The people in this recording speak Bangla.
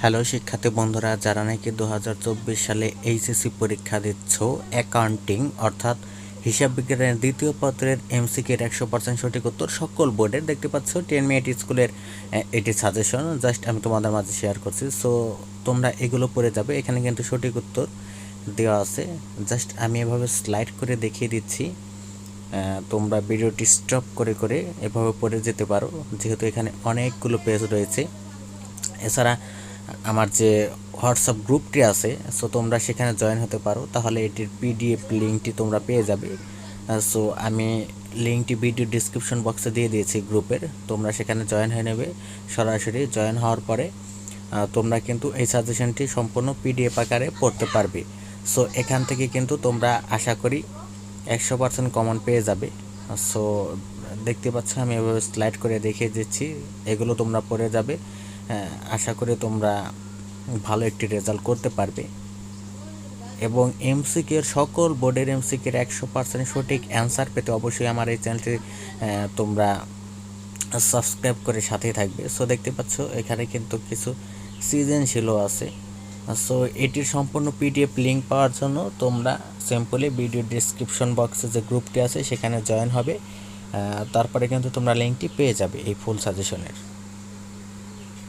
হ্যালো শিক্ষার্থী বন্ধুরা, যারা নাকি দু হাজার চব্বিশ সালে এইচএসসি পরীক্ষা দিচ্ছ অ্যাকাউন্টিং অর্থাৎ হিসাব বিজ্ঞানের দ্বিতীয় পত্রের এমসিকের একশো পার্সেন্ট সঠিক উত্তর সকল বোর্ডের দেখতে পাচ্ছ। টেন মিনিট স্কুলের এটি সাজেশন জাস্ট আমি তোমাদের মাঝে শেয়ার করছি। সো তোমরা এগুলো পড়ে যাবে, এখানে কিন্তু সঠিক উত্তর দেওয়া আছে। জাস্ট আমি এভাবে স্লাইড করে দেখিয়ে দিচ্ছি। তোমরা ভিডিওটি স্টপ করে করে এভাবে পড়ে যেতে পারো, যেহেতু এখানে অনেকগুলো পেজ রয়েছে। এছাড়া আমার যে হোয়াটসঅ্যাপ গ্রুপটি আছে সো তোমরা সেখানে জয়েন হতে পারো। তাহলে এটির পিডিএফ লিঙ্কটি তোমরা পেয়ে যাবে। সো আমি লিঙ্কটি ভিডিও ডিসক্রিপশন বক্সে দিয়ে দিয়েছি গ্রুপের। তোমরা সেখানে জয়েন হয়ে নেবে। সরাসরি জয়েন হওয়ার পরে তোমরা কিন্তু এই সাজেশনটি সম্পূর্ণ পিডিএফ আকারে পড়তে পারবে। সো এখান থেকে কিন্তু তোমরা আশা করি একশো পার্সেন্ট কমন পেয়ে যাবে। সো দেখতে পাচ্ছ আমি এভাবে স্লাইড করে দেখিয়ে দিচ্ছি। এগুলো তোমরা পড়ে যাবে। আশা করি তোমরা ভালো একটি রেজাল্ট করতে পারবে। এবং এমসিকের সকল বোর্ডের এমসিকের একশো পার্সেন্ট সঠিক অ্যান্সার পেতে অবশ্যই আমার এই চ্যানেলটি তোমরা সাবস্ক্রাইব করে সাথেই থাকবে। সো দেখতে পাচ্ছ, এখানে কিন্তু কিছু সৃজনশীলও আছে। সো এটির সম্পূর্ণ পিডিএফ লিঙ্ক পাওয়ার জন্য তোমরা সিম্পলি ভিডিও ডিসক্রিপশন বক্সে যে গ্রুপটি আছে, সেখানে জয়েন হবে। তারপরে কিন্তু তোমরা লিঙ্কটি পেয়ে যাবে এই ফুল সাজেশনের